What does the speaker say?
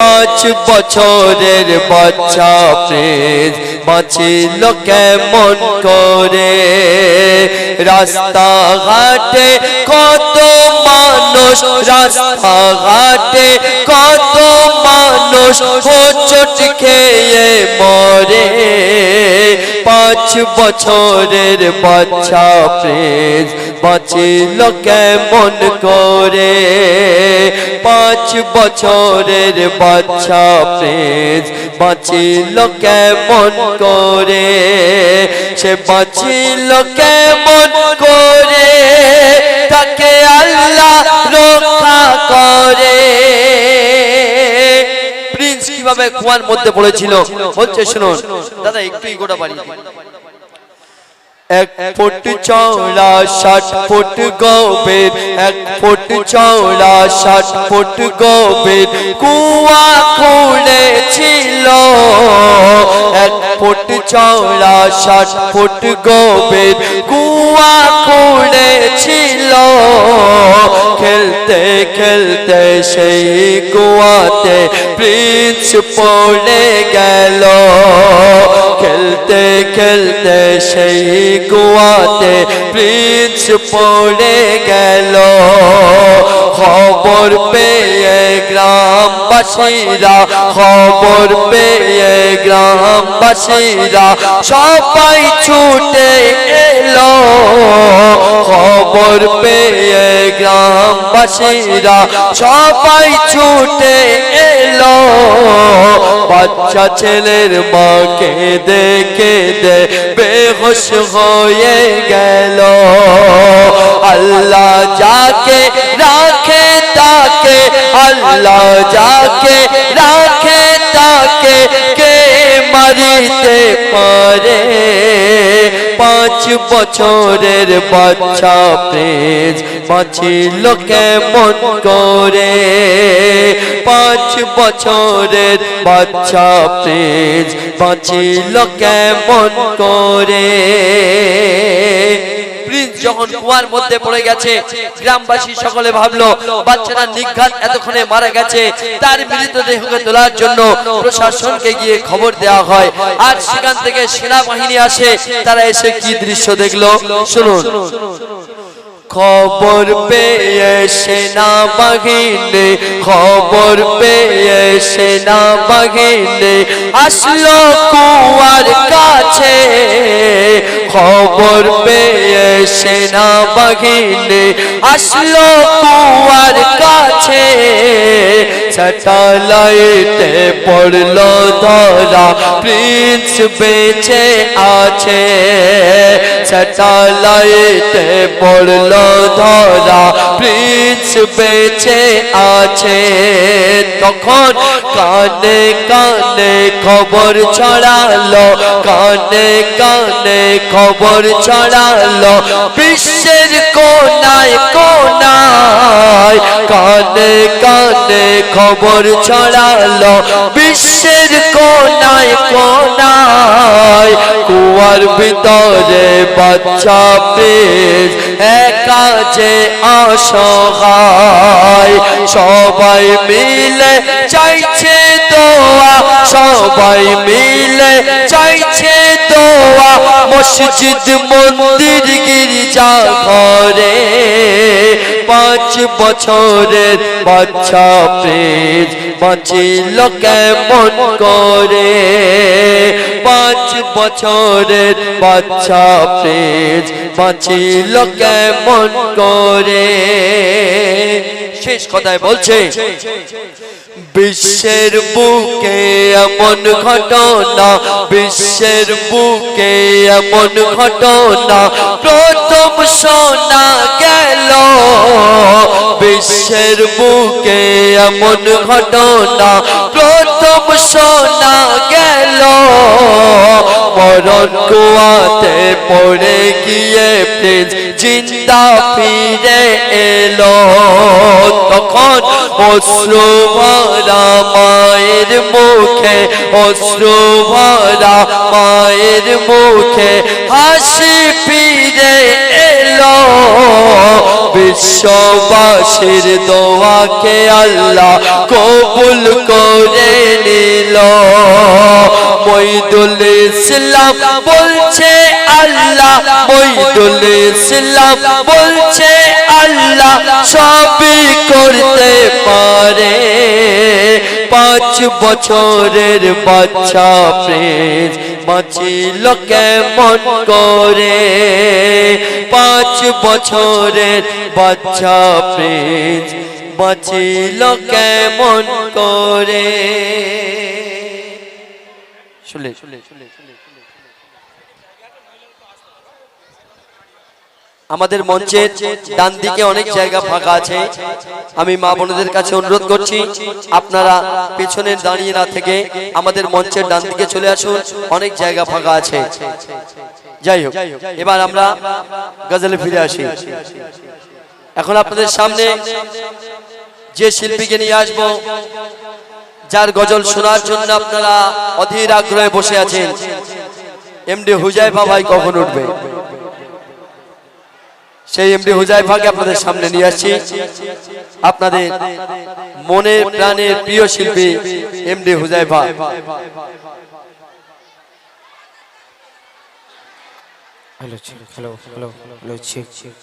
পাঁচ বছরের বাচ্চা প্রেম বাঁচিল কেমন করে? রাস্তা কত মানুষ রাস্তা ঘাটে কত মানুষ খেয়ে মরে পাঁচ বছরের বাচ্চা প্রেম বাঁচিল কেমন করে? পাঁচ বছরের বাচ্চা প্রেম বাঁচিল কেমন করে? সে বাঁচিল কেমন করে? তাকে আল্লাহ রক্ষা করে। প্রিন্স কীভাবে কুয়ার মধ্যে পড়েছিল? বলছে শুনুন। দাদা, একটু গোটা বাড়ি এক ফুট চৌড়া ষাট ফুট গভীর। এক ফুট চৌড়া ষাট ফুট গভীর। কুয়া ফুট চৌড়া ষাট ফুট গভীর, কুয়া খুঁড়েছিল খেলতে খেলতে সেই কুয়াতে প্রিন্স পড়ে গেল। খেলতে খেলতে সেই কুয়াতে প্রিন্স পড়ে গেল। খবর পেয়ে গ্রামবাসীরা, খবর পেয়ে গ্রামবাসীরা, সবাই ছুটে এলো। খবর পেয়ে গ্রামবাসীরা, সবাই ছুটে এলো। বাচ্চা ছেলের মাকে দেখে দে, বেহোশ হয়ে গেল। আল্লাহ যাকে তাকে আল্লাহ যাকে রাখে তাকে কে মারিতে পারে? পাঁচ বছরের বাচ্চা প্রেজ বাঁচিল কেমন করে। পাঁচ বছরের বাচ্চা প্রেজ বাঁচিল কেমন করে। প্রিন্স যখন কুয়ার মধ্যে পড়ে গেছে, গ্রামবাসী সকলে ভাবলো বাচ্চাটা নিঘাত এতক্ষণে মারা গেছে, তার মৃতদেহকে তোলার জন্য প্রশাসনকে গিয়ে খবর দেওয়া হয়। আর সেখান থেকে সেনাবাহিনী আসে, তারা এসে কি দৃশ্য দেখল? শুনুন। খবর পেয়ে সেনা বাহিনী খবর পেয়ে সেনা বাহিনী আসলো কুয়ার কাছে। সেনা বাহিনী আসলো কুয়ার কাছে। স্যাটেলাইটে পড়ল ধরা, প্রিন্স বেঁচে আছে। স্যাটেলাইটে পড়ল ধরা, প্রিন্স বেঁচে আছে। তখন কানে কানে খবর ছড়ালো, কানে কানে খবর ছড়ালো, বিশ্বের কোনায় কোনায় কানে কানে খবর ছড়ালো, বিশ্বের কোনায় কোনায় কুয়ার ভিতরে বাচ্চা প্রেস যে অসহায়, সবাই মিলে চাইছে দোয়া, সবাই মিলে চাইছে দোয়া, মসজিদ, মন্দির, গির্জা ঘরে। পাঁচ বছরের বাচ্চা প্রেজ বাঁচিল কেমন করে? বছরের বাচ্চা প্রেজ বাঁচিল কেমন করে? শেষ কথায় বলছে, বিশ্বের বুকে এমন ঘটনা, বিশ্বের বুকে এমন ঘটনা, প্রথম শোনা গেল। বিশ্বের বুকে এমন ঘটনা, প্রথম শোনা মরণ পড়ে গিয়ে প্রিন্স জিন্দা ফিরে এলো। তখন অশ্রু ভরা মায়ের মুখে, অশ্রু ভরা মায়ের মুখে হাসি ফিরে এলো। বিশ্ববাসীর দোয়াকে আল্লাহ কবুল করে নিল। মইদুল ইসলাম বলছে আল্লাহ, মইদুল ইসলাম বলছে আল্লাহ, সবই করতে পারে। পাঁচ বছরের বাচ্চা প্রেস বাঁচিল কেমন করে। পাঁচ বছরের বাচ্চা প্রেস বাঁচিল কেমন করে। শুলে আমাদের মঞ্চের ডান দিকে অনেক জায়গা ফাঁকা আছে। আমি মা বোনদের কাছে অনুরোধ করছি আপনারা পেছনে দাঁড়িয়ে না থেকে আমাদের মঞ্চের ডান দিকে চলে আসুন। অনেক জায়গা ফাঁকা আছে। যাই হোক এবার আমরা গজলে ফিরে আসি। এখন আপনাদের সামনে যে শিল্পীকে নিয়ে আসব যার গজল শোনার জন্য আপনারা অধীর আগ্রহে বসে আছেন এমডি হুজাইফা ভাই কখন উঠবে সেই এমডি হুজাইফাকে আপনাদের সামনে নিয়ে আসছি আপনাদের মনে প্রাণের প্রিয় শিল্পী MD Huzaifa Hello, check. Hello, hello, hello, check, check,